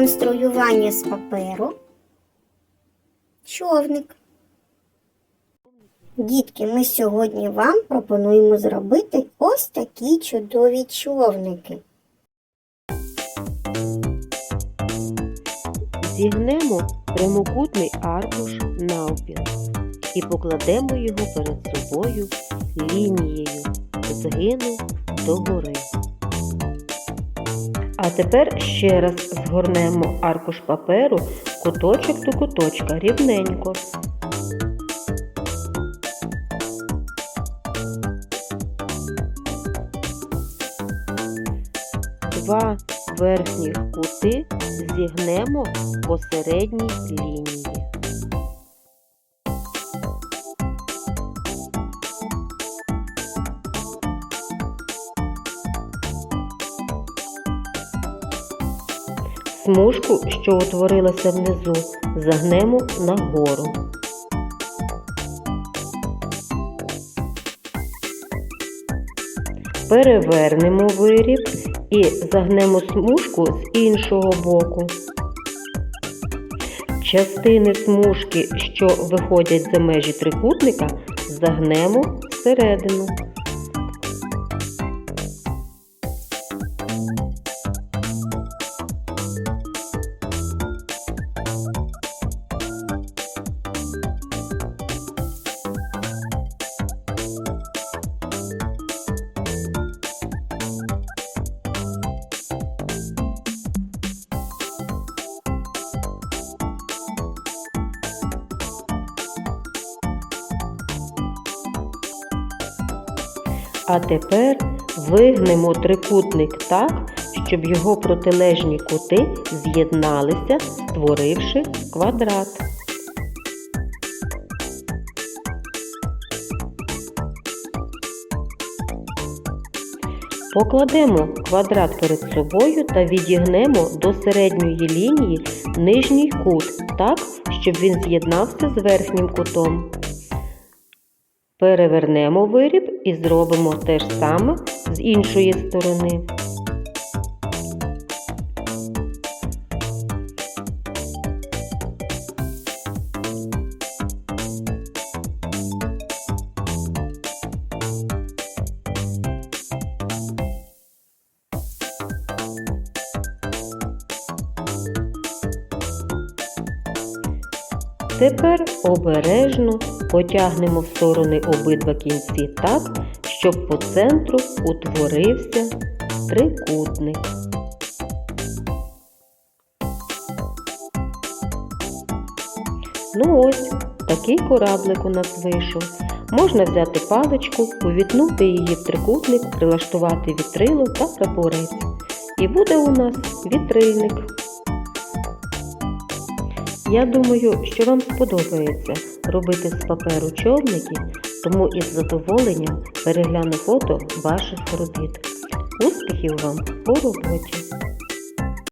конструювання з паперу човник. Дітки, ми сьогодні вам пропонуємо зробити ось такі чудові човники. Зігнемо прямокутний аркуш навпіл і покладемо його перед собою лінією згину догори. А тепер ще раз згорнемо аркуш паперу куточок до куточка рівненько. Два верхніх кути зігнемо по середній лінії. Смужку, що утворилася внизу, загнемо нагору. Перевернемо виріб і загнемо смужку з іншого боку. Частини смужки, що виходять за межі трикутника, загнемо всередину. А тепер вигнемо трикутник так, щоб його протилежні кути з'єдналися, створивши квадрат. Покладемо квадрат перед собою та відігнемо до середньої лінії нижній кут так, щоб він з'єднався з верхнім кутом. Перевернемо виріб і зробимо те ж саме з іншої сторони. Тепер обережно потягнемо в сторони обидва кінці так, щоб по центру утворився трикутник. Ну ось, такий кораблик у нас вийшов. Можна взяти паличку, увітнути її в трикутник, прилаштувати вітрило та прапорець. І буде у нас вітрильник. Я думаю, що вам сподобається робити з паперу човники, тому із задоволенням перегляну фото ваших робіт. Успіхів вам у роботі!